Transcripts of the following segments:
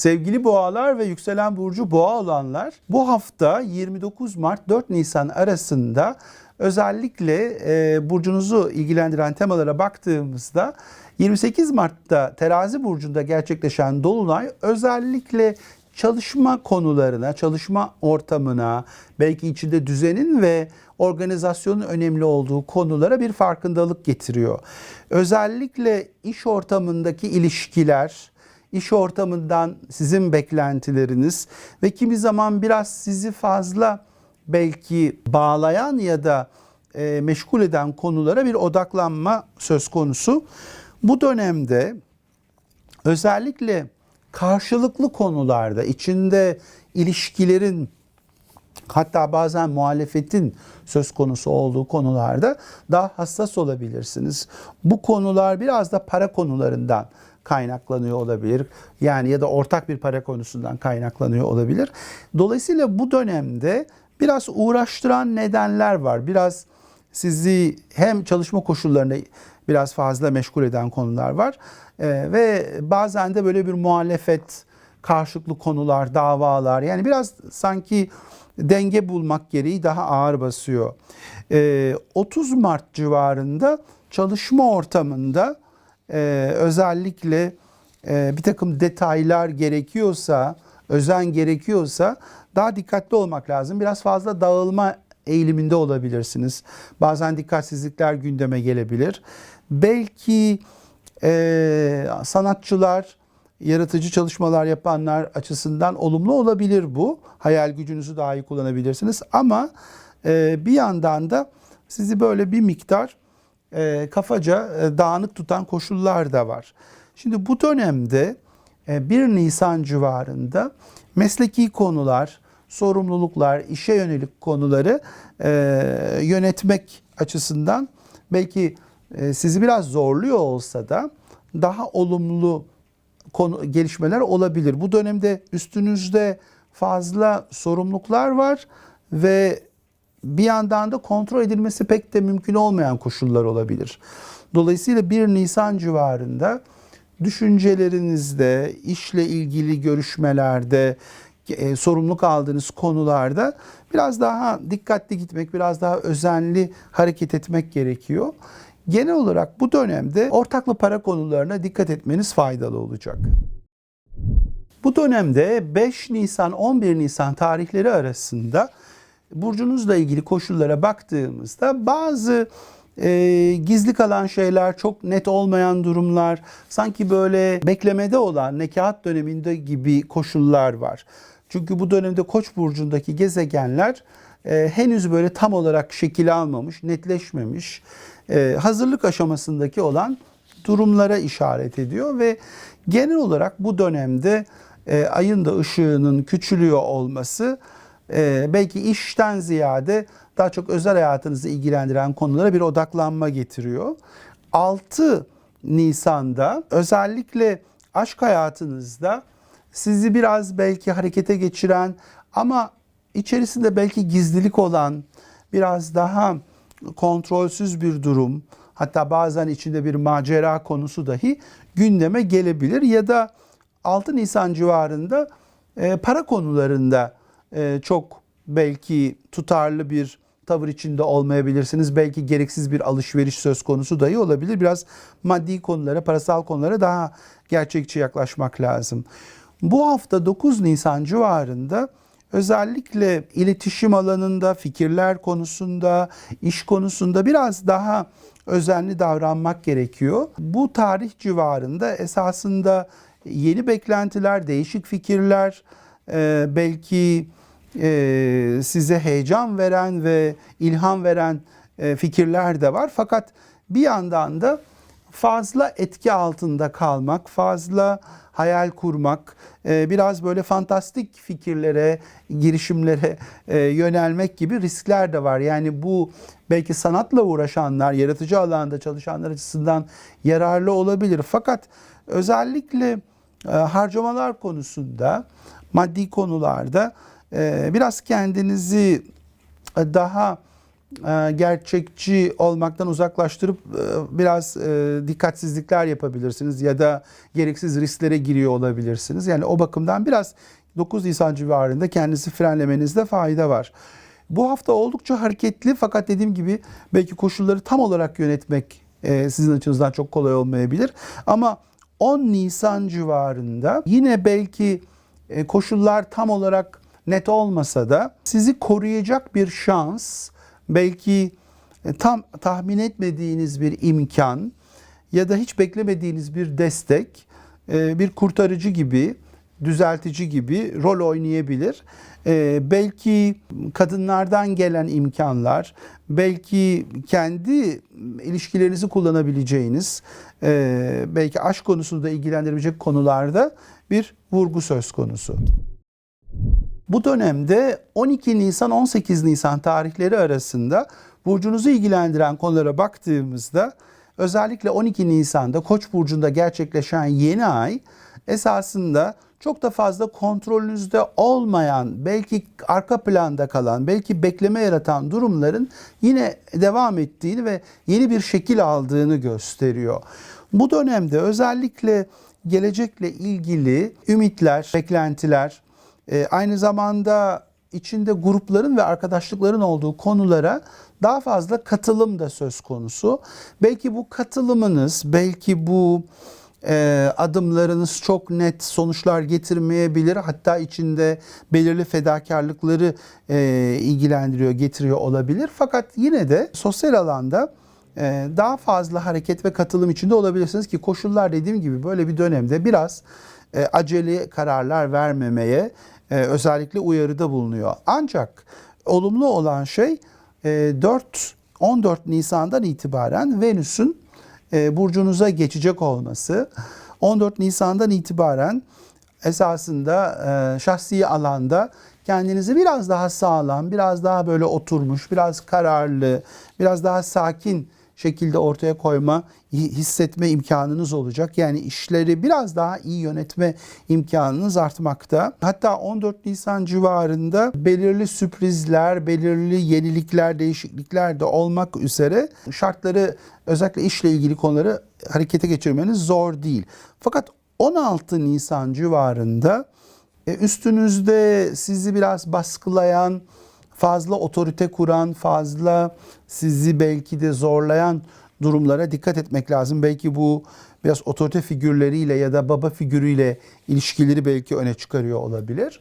Sevgili boğalar ve yükselen burcu boğa olanlar bu hafta 29 Mart 4 Nisan arasında özellikle e, burcunuzu ilgilendiren temalara baktığımızda 28 Mart'ta terazi burcunda gerçekleşen dolunay özellikle çalışma konularına, çalışma ortamına, belki içinde düzenin ve organizasyonun önemli olduğu konulara bir farkındalık getiriyor. Özellikle iş ortamındaki ilişkiler, iş ortamından sizin beklentileriniz ve kimi zaman biraz sizi fazla belki bağlayan ya da e, meşgul eden konulara bir odaklanma söz konusu. Bu dönemde özellikle karşılıklı konularda içinde ilişkilerin hatta bazen muhalefetin söz konusu olduğu konularda daha hassas olabilirsiniz. Bu konular biraz da para konularından kaynaklanıyor olabilir. Yani ya da ortak bir para konusundan kaynaklanıyor olabilir. Dolayısıyla bu dönemde biraz uğraştıran nedenler var. Biraz sizi hem çalışma koşullarında biraz fazla meşgul eden konular var. Ee, ve bazen de böyle bir muhalefet, karşılıklı konular, davalar yani biraz sanki denge bulmak gereği daha ağır basıyor. Ee, 30 Mart civarında çalışma ortamında e, özellikle e, bir takım detaylar gerekiyorsa, özen gerekiyorsa daha dikkatli olmak lazım. Biraz fazla dağılma eğiliminde olabilirsiniz. Bazen dikkatsizlikler gündeme gelebilir. Belki e, sanatçılar, yaratıcı çalışmalar yapanlar açısından olumlu olabilir bu. Hayal gücünüzü daha iyi kullanabilirsiniz. Ama e, bir yandan da sizi böyle bir miktar e, kafaca e, dağınık tutan koşullar da var. Şimdi bu dönemde e, 1 Nisan civarında mesleki konular, sorumluluklar, işe yönelik konuları e, yönetmek açısından belki e, sizi biraz zorluyor olsa da daha olumlu konu, gelişmeler olabilir. Bu dönemde üstünüzde fazla sorumluluklar var ve bir yandan da kontrol edilmesi pek de mümkün olmayan koşullar olabilir. Dolayısıyla 1 Nisan civarında düşüncelerinizde, işle ilgili görüşmelerde, e, sorumluluk aldığınız konularda biraz daha dikkatli gitmek, biraz daha özenli hareket etmek gerekiyor. Genel olarak bu dönemde ortaklı para konularına dikkat etmeniz faydalı olacak. Bu dönemde 5 Nisan 11 Nisan tarihleri arasında burcunuzla ilgili koşullara baktığımızda bazı e, gizli kalan şeyler, çok net olmayan durumlar, sanki böyle beklemede olan nekahat döneminde gibi koşullar var. Çünkü bu dönemde Koç burcundaki gezegenler e, henüz böyle tam olarak şekil almamış, netleşmemiş, e, hazırlık aşamasındaki olan durumlara işaret ediyor ve genel olarak bu dönemde e, ayın da ışığının küçülüyor olması e, belki işten ziyade daha çok özel hayatınızı ilgilendiren konulara bir odaklanma getiriyor. 6 Nisan'da özellikle aşk hayatınızda sizi biraz belki harekete geçiren ama içerisinde belki gizlilik olan biraz daha kontrolsüz bir durum hatta bazen içinde bir macera konusu dahi gündeme gelebilir ya da 6 Nisan civarında e, para konularında çok belki tutarlı bir tavır içinde olmayabilirsiniz. Belki gereksiz bir alışveriş söz konusu dahi olabilir. Biraz maddi konulara, parasal konulara daha gerçekçi yaklaşmak lazım. Bu hafta 9 Nisan civarında özellikle iletişim alanında, fikirler konusunda, iş konusunda biraz daha özenli davranmak gerekiyor. Bu tarih civarında esasında yeni beklentiler, değişik fikirler, e, belki e, size heyecan veren ve ilham veren e, fikirler de var. Fakat bir yandan da fazla etki altında kalmak, fazla hayal kurmak, e, biraz böyle fantastik fikirlere, girişimlere e, yönelmek gibi riskler de var. Yani bu belki sanatla uğraşanlar, yaratıcı alanda çalışanlar açısından yararlı olabilir. Fakat özellikle e, harcamalar konusunda, maddi konularda biraz kendinizi daha e, gerçekçi olmaktan uzaklaştırıp e, biraz e, dikkatsizlikler yapabilirsiniz ya da gereksiz risklere giriyor olabilirsiniz. Yani o bakımdan biraz 9 Nisan civarında kendinizi frenlemenizde fayda var. Bu hafta oldukça hareketli fakat dediğim gibi belki koşulları tam olarak yönetmek e, sizin açınızdan çok kolay olmayabilir. Ama 10 Nisan civarında yine belki e, koşullar tam olarak net olmasa da sizi koruyacak bir şans, belki e, tam tahmin etmediğiniz bir imkan ya da hiç beklemediğiniz bir destek, e, bir kurtarıcı gibi, düzeltici gibi rol oynayabilir. E, belki kadınlardan gelen imkanlar, belki kendi ilişkilerinizi kullanabileceğiniz, belki aşk konusunda ilgilendirebilecek konularda bir vurgu söz konusu. Bu dönemde 12 Nisan 18 Nisan tarihleri arasında burcunuzu ilgilendiren konulara baktığımızda özellikle 12 Nisan'da Koç burcunda gerçekleşen yeni ay esasında çok da fazla kontrolünüzde olmayan, belki arka planda kalan, belki bekleme yaratan durumların yine devam ettiğini ve yeni bir şekil aldığını gösteriyor. Bu dönemde özellikle gelecekle ilgili ümitler, beklentiler, e, aynı zamanda içinde grupların ve arkadaşlıkların olduğu konulara daha fazla katılım da söz konusu. Belki bu katılımınız, belki bu e, adımlarınız çok net sonuçlar getirmeyebilir. Hatta içinde belirli fedakarlıkları e, ilgilendiriyor, getiriyor olabilir. Fakat yine de sosyal alanda e, daha fazla hareket ve katılım içinde olabilirsiniz ki koşullar dediğim gibi böyle bir dönemde biraz e, acele kararlar vermemeye e, özellikle uyarıda bulunuyor. Ancak olumlu olan şey e, 4 14 Nisan'dan itibaren Venüs'ün e, burcunuza geçecek olması. 14 Nisan'dan itibaren esasında e, şahsi alanda kendinizi biraz daha sağlam, biraz daha böyle oturmuş, biraz kararlı, biraz daha sakin şekilde ortaya koyma, hissetme imkanınız olacak. Yani işleri biraz daha iyi yönetme imkanınız artmakta. Hatta 14 Nisan civarında belirli sürprizler, belirli yenilikler, değişiklikler de olmak üzere şartları özellikle işle ilgili konuları harekete geçirmeniz zor değil. Fakat 16 Nisan civarında e, üstünüzde sizi biraz baskılayan, fazla otorite kuran, fazla sizi belki de zorlayan durumlara dikkat etmek lazım. Belki bu biraz otorite figürleriyle ya da baba figürüyle ilişkileri belki öne çıkarıyor olabilir.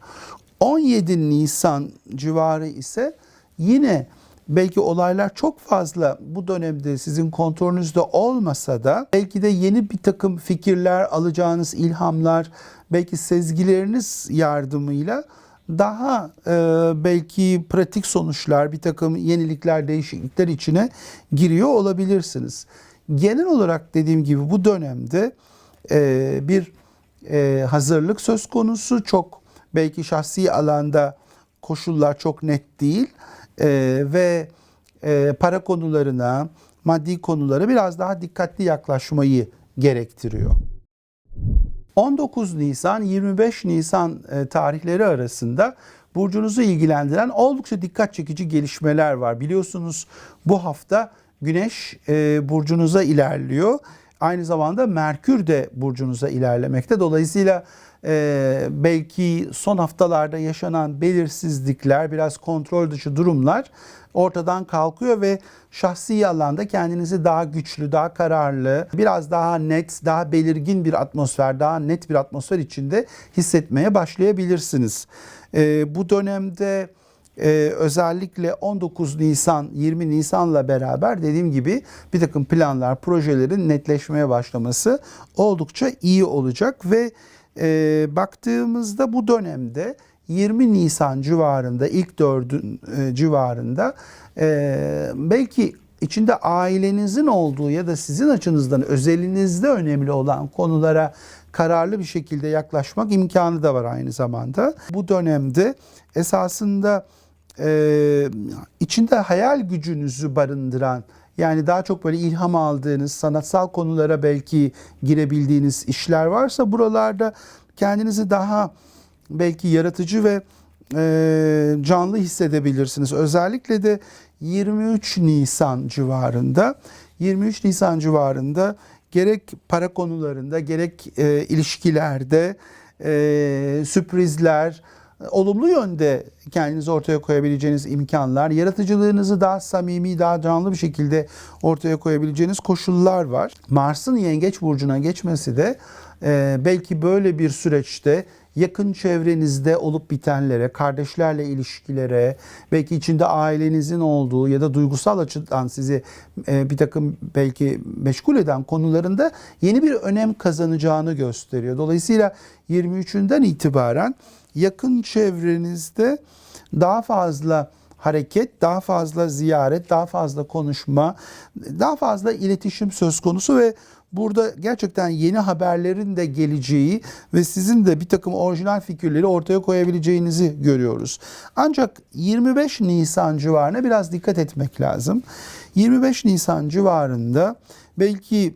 17 Nisan civarı ise yine belki olaylar çok fazla bu dönemde sizin kontrolünüzde olmasa da belki de yeni bir takım fikirler alacağınız ilhamlar, belki sezgileriniz yardımıyla daha e, belki pratik sonuçlar, bir takım yenilikler, değişiklikler içine giriyor olabilirsiniz. Genel olarak dediğim gibi bu dönemde e, bir e, hazırlık söz konusu. Çok belki şahsi alanda koşullar çok net değil e, ve e, para konularına, maddi konulara biraz daha dikkatli yaklaşmayı gerektiriyor. 19 Nisan 25 Nisan e, tarihleri arasında burcunuzu ilgilendiren oldukça dikkat çekici gelişmeler var. Biliyorsunuz bu hafta Güneş e, burcunuza ilerliyor. Aynı zamanda Merkür de burcunuza ilerlemekte. Dolayısıyla e, belki son haftalarda yaşanan belirsizlikler, biraz kontrol dışı durumlar ortadan kalkıyor ve şahsi alanda kendinizi daha güçlü, daha kararlı, biraz daha net, daha belirgin bir atmosfer, daha net bir atmosfer içinde hissetmeye başlayabilirsiniz. E, bu dönemde ee, özellikle 19 Nisan 20 Nisan'la beraber dediğim gibi bir takım planlar projelerin netleşmeye başlaması oldukça iyi olacak ve e, baktığımızda bu dönemde 20 Nisan civarında ilk dördün e, civarında e, belki içinde ailenizin olduğu ya da sizin açınızdan özelinizde önemli olan konulara kararlı bir şekilde yaklaşmak imkanı da var aynı zamanda. Bu dönemde esasında e, içinde hayal gücünüzü barındıran yani daha çok böyle ilham aldığınız sanatsal konulara belki girebildiğiniz işler varsa buralarda kendinizi daha belki yaratıcı ve e, canlı hissedebilirsiniz. Özellikle de 23 Nisan civarında 23 Nisan civarında gerek para konularında gerek e, ilişkilerde e, sürprizler olumlu yönde kendinizi ortaya koyabileceğiniz imkanlar, yaratıcılığınızı daha samimi, daha canlı bir şekilde ortaya koyabileceğiniz koşullar var. Mars'ın Yengeç burcuna geçmesi de e, belki böyle bir süreçte yakın çevrenizde olup bitenlere, kardeşlerle ilişkilere, belki içinde ailenizin olduğu ya da duygusal açıdan sizi e, bir takım belki meşgul eden konularında yeni bir önem kazanacağını gösteriyor. Dolayısıyla 23'ünden itibaren yakın çevrenizde daha fazla hareket, daha fazla ziyaret, daha fazla konuşma, daha fazla iletişim söz konusu ve burada gerçekten yeni haberlerin de geleceği ve sizin de bir takım orijinal fikirleri ortaya koyabileceğinizi görüyoruz. Ancak 25 Nisan civarına biraz dikkat etmek lazım. 25 Nisan civarında belki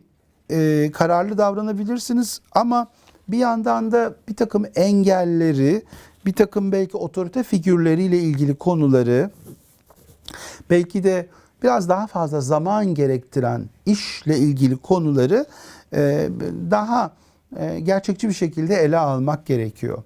e, kararlı davranabilirsiniz ama bir yandan da bir takım engelleri, bir takım belki otorite figürleriyle ilgili konuları, belki de biraz daha fazla zaman gerektiren işle ilgili konuları e, daha e, gerçekçi bir şekilde ele almak gerekiyor.